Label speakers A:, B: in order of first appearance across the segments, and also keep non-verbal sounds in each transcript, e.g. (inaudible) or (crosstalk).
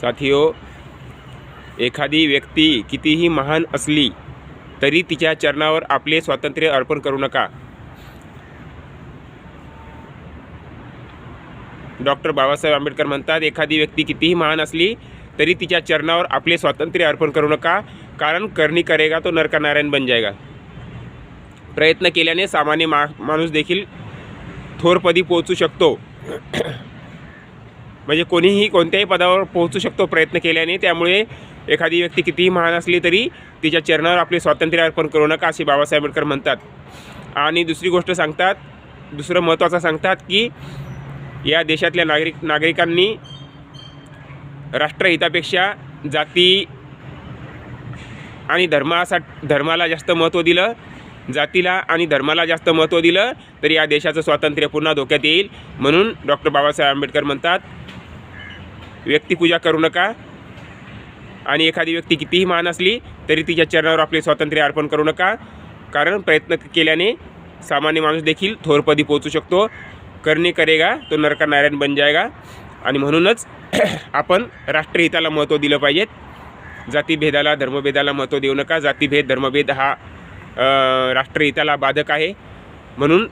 A: साथियो एखादी व्यक्ती कितीही महान असली तरी तिच्या चरणावर आपले स्वातंत्र्य अर्पण करू नका. डॉक्टर बाबासाहेब आंबेडकर म्हणतात एखादी व्यक्ती कितीही महान असली तरी तिच्या चरणावर आपले स्वातंत्र्य अर्पण करू नका कारण करणी करेगा तो नरकानारायण बन जाएगा प्रयत्न केल्याने सामान्य मा माणूस देखील थोरपदी पोहोचू शकतो. म्हणजे कोणीही कोणत्याही पदावर पोहोचू शकतो प्रयत्न केल्याने. त्यामुळे एखादी व्यक्ती कितीही महान असली तरी तिच्या चरणावर आपले स्वातंत्र्य अर्पण करू नका असे बाबासाहेब आंबेडकर म्हणतात. आणि दुसरी गोष्ट सांगतात दुसरं महत्त्वाचं सांगतात की या देशातल्या नागरिक नागरिकांनी राष्ट्रहितापेक्षा जाती आणि धर्मासा धर्माला जास्त महत्त्व दिलं जातीला आणि धर्माला जास्त महत्त्व दिलं तर या देशाचं स्वातंत्र्य पुन्हा धोक्यात येईल म्हणून डॉक्टर बाबासाहेब आंबेडकर म्हणतात व्यक्तिपूजा करू नका. आणि एखादी व्यक्ती कितीही महान असली तरी तिच्या चरणावर आपले स्वातंत्र्य अर्पण करू नका. कारण प्रयत्न केल्याने सामान्य माणूस देखील थोरपदी पोहोचू शकतो. करणे करेगा तो नरका नारायण बन जाएगा आणि म्हणूनच (clears throat) आपण राष्ट्रहिताला महत्त्व दिलं पाहिजेत. जातीभेदाला धर्मभेदाला महत्त्व देऊ नका. जातीभेद धर्मभेद हा राष्ट्रहिताला बाधक आहे. म्हणून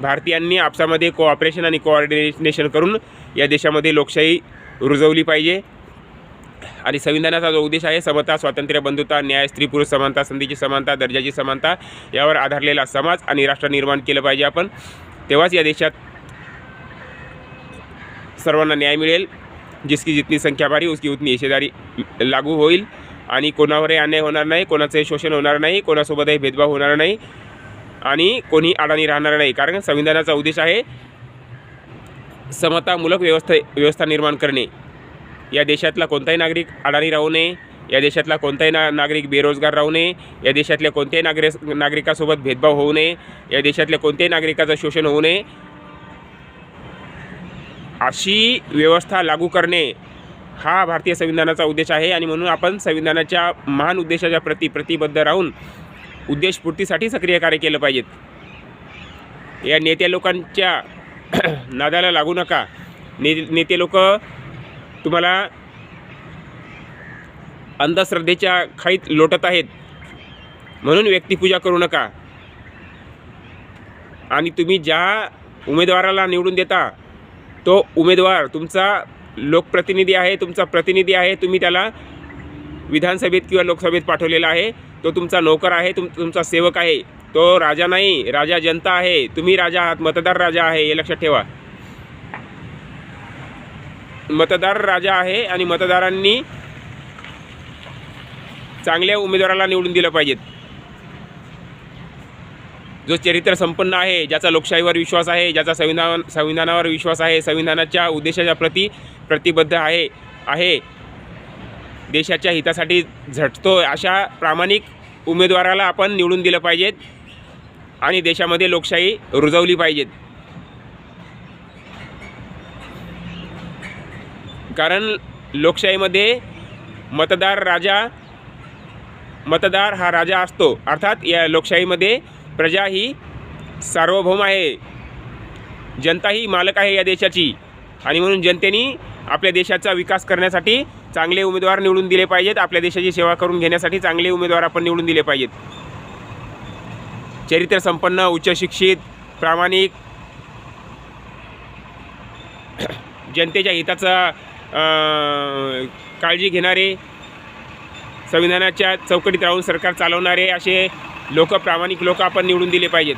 A: भारतीयांनी आपसामध्ये कोऑपरेशन आणि कोऑर्डिनेशन करून या देशामध्ये लोकशाही रुजवली पाहिजे. आणि संविधानाचा जो उद्देश आहे समता स्वातंत्र्य बंधुता न्याय स्त्री पुरुष समानता संधीची समानता दर्जाची समानता यावर आधारलेला समाज आणि राष्ट्र निर्माण केलं पाहिजे आपण. तेव्हाच या देशात सर्वांना न्याय मिळेल. जिसकी जितनी संख्या भारी उसकी उतनी हिशेदारी लागू होईल. आणि कोणावरही अन्याय होणार नाही कोणाचंही शोषण होणार नाही कोणासोबतही भेदभाव होणार नाही. आणि कोणी अडाणी राहणार नाही. कारण संविधानाचा उद्देश आहे समतामूलक व्यवस्था व्यवस्था निर्माण करणे. या देशातला कोणताही नागरिक अडाणी राहू नये. या देशातला कोणताही ना नागरिक बेरोजगार राहू नये. या देशातल्या कोणत्याही नागरिक नागरिकासोबत भेदभाव होऊ नये. या देशातल्या कोणत्याही नागरिकाचं शोषण होऊ नये. अशी व्यवस्था लागू करणे हा भारतीय संविधानाचा उद्देश आहे आणि म्हणून आपण संविधानाच्या महान उद्देशाच्या प्रति प्रतिबद्ध राहून उद्देशपूर्तीसाठी सक्रिय कार्य केलं पाहिजेत. या नेत्या लोकांच्या (clears throat) नादाला लागू नका. ने नेते लोक तुम्हाला अंधश्रद्धेच्या खाईत लोटत आहेत. म्हणून व्यक्तिपूजा करू नका. आणि तुम्ही ज्या उमेदवाराला निवडून देता तो उमेदवार तुमचा लोकप्रतिनिधी आहे तुमचा प्रतिनिधी आहे तुम्ही त्याला विधानसभेत किंवा लोकसभेत पाठवलेला आहे तो तुमचा नोकर आहे तुम तुमचा सेवक आहे. तो राजा नाही राजा जनता आहे. तुम्ही राजा आहात मतदार राजा आहे हे लक्षात ठेवा. मतदार राजा आहे आणि मतदारांनी चांगल्या उमेदवाराला निवडून दिलं पाहिजेत. जो चरित्र संपन्न आहे ज्याचा लोकशाहीवर विश्वास आहे ज्याचा संविधान संविधानावर विश्वास आहे संविधानाच्या उद्देशाच्या प्रति प्रतिबद्ध आहे आहे देशाच्या हितासाठी झटतो अशा प्रामाणिक उमेदवाराला आपण निवडून दिलं पाहिजेत. आणि देशामध्ये लोकशाही रुजवली पाहिजेत. कारण लोकशाहीमध्ये मतदार राजा मतदार हा राजा असतो. अर्थात या लोकशाहीमध्ये प्रजा ही सार्वभौम आहे. जनता ही मालक आहे या देशाची. आणि म्हणून जनतेने आपल्या देशाचा विकास करण्यासाठी चांगले उमेदवार निवडून दिले पाहिजेत. आपल्या देशाची सेवा करून घेण्यासाठी चांगले उमेदवार आपण निवडून दिले पाहिजेत. चरित्रसंपन्न उच्चशिक्षित प्रामाणिक जनतेच्या हिताचा काळजी घेणारे संविधानाच्या चौकटीत राहून सरकार चालवणारे असे लोक प्रामाणिक लोक आपण निवडून दिले पाहिजेत.